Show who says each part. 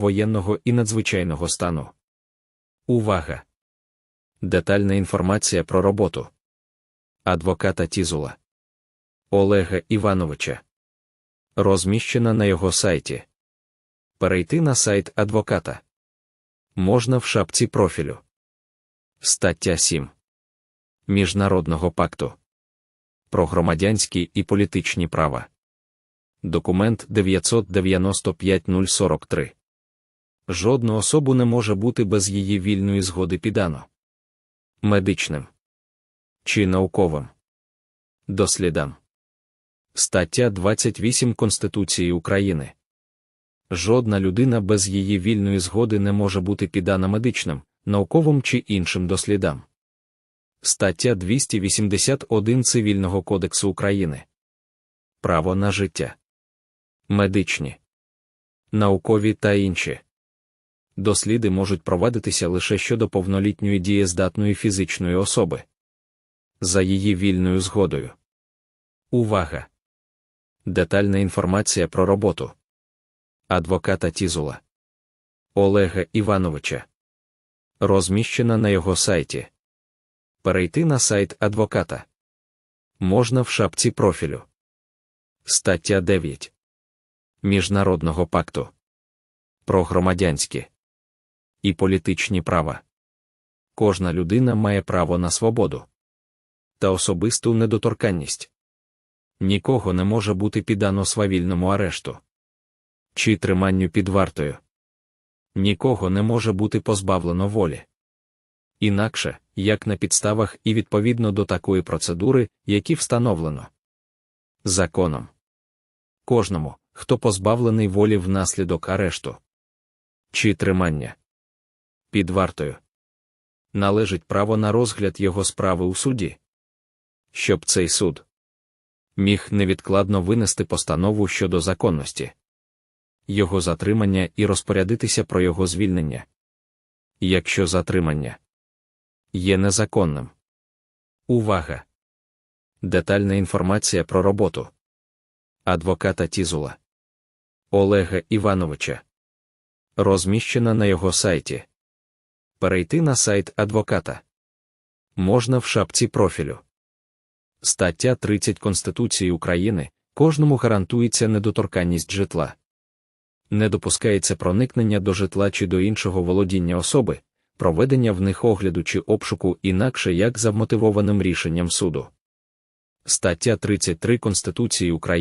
Speaker 1: воєнного і надзвичайного стану. Увага! Детальна інформація про роботу адвоката Тізула Олега Івановича. Розміщена на його сайті. Перейти на сайт адвоката можна в шапці профілю. Стаття 7 Міжнародного пакту про громадянські і політичні права. Документ 995-043. Жодну особу не може бути без її вільної згоди піддано. Медичним чи науковим дослідам. Стаття 28 Конституції України. Жодна людина без її вільної згоди не може бути піддана медичним, науковим чи іншим дослідам. Стаття 281 Цивільного кодексу України. Право на життя. Медичні, наукові та інші. Досліди можуть провадитися лише щодо повнолітньої дієздатної фізичної особи. За її вільною згодою. Увага! Детальна інформація про роботу адвоката Тізула Олега Івановича. Розміщена на його сайті. Перейти на сайт адвоката можна в шапці профілю. Стаття 9 Міжнародного пакту про громадянські і політичні права. Кожна людина має право на свободу та особисту недоторканність. Нікого не може бути піддано свавільному арешту чи триманню під вартою. Нікого не може бути позбавлено волі. Інакше, як на підставах і відповідно до такої процедури, які встановлено законом. Кожному, хто позбавлений волі внаслідок арешту чи тримання під вартою, належить право на розгляд його справи у суді, щоб цей суд міг невідкладно винести постанову щодо законності його затримання і розпорядитися про його звільнення. Якщо затримання є незаконним. Увага! Детальна інформація про роботу адвоката Тізула Олега Івановича. Розміщена на його сайті. Перейти на сайт адвоката можна в шапці профілю. Стаття 30 Конституції України кожному гарантується недоторканність житла не допускається проникнення до житла чи до іншого володіння особи, проведення в них огляду чи обшуку інакше як за вмотивованим рішенням суду. Стаття 33 Конституції України